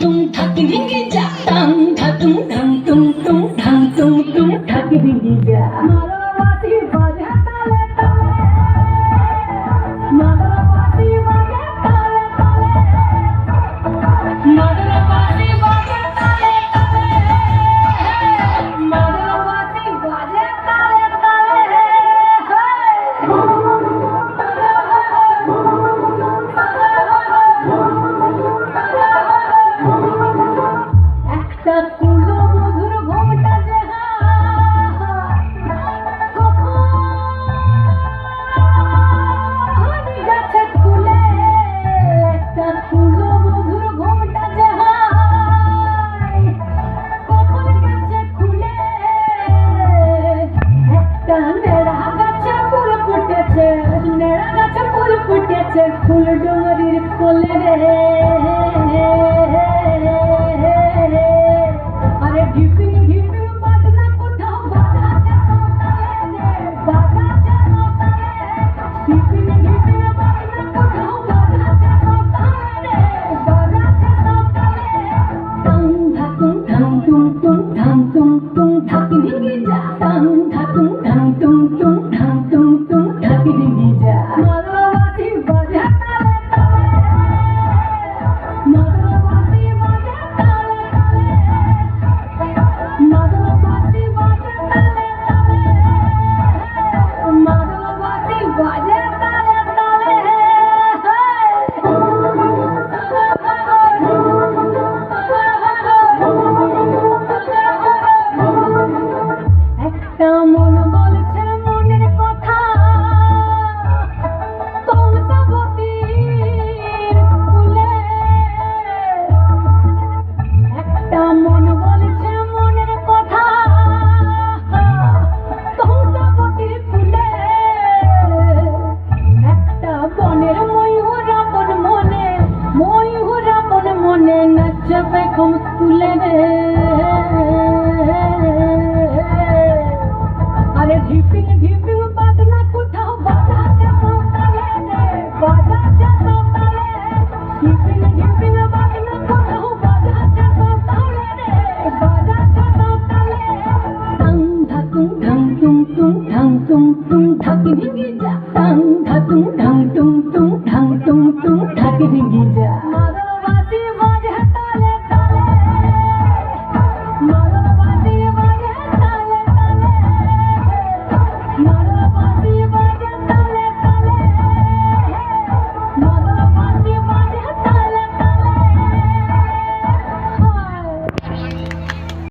tum thak dingi ja tang thak tum dang tum tum dang tum tum thak dingi ja গাছের ফুল এমন বলছে মনের কথা? একটা মন বলছে মনের কথা। কৌশাবতী ফুলে? একটা বনের ময়ূর আপন মনে, ময়ূর আপন মনে নাচবে কম ফুলে রে। তুং ঢাকি ঢিঙ্গি যা। টাং ঢা তুং ঢাং তুং তুং ঢাং তুং তুং ঢাকি ঢিঙ্গি যা।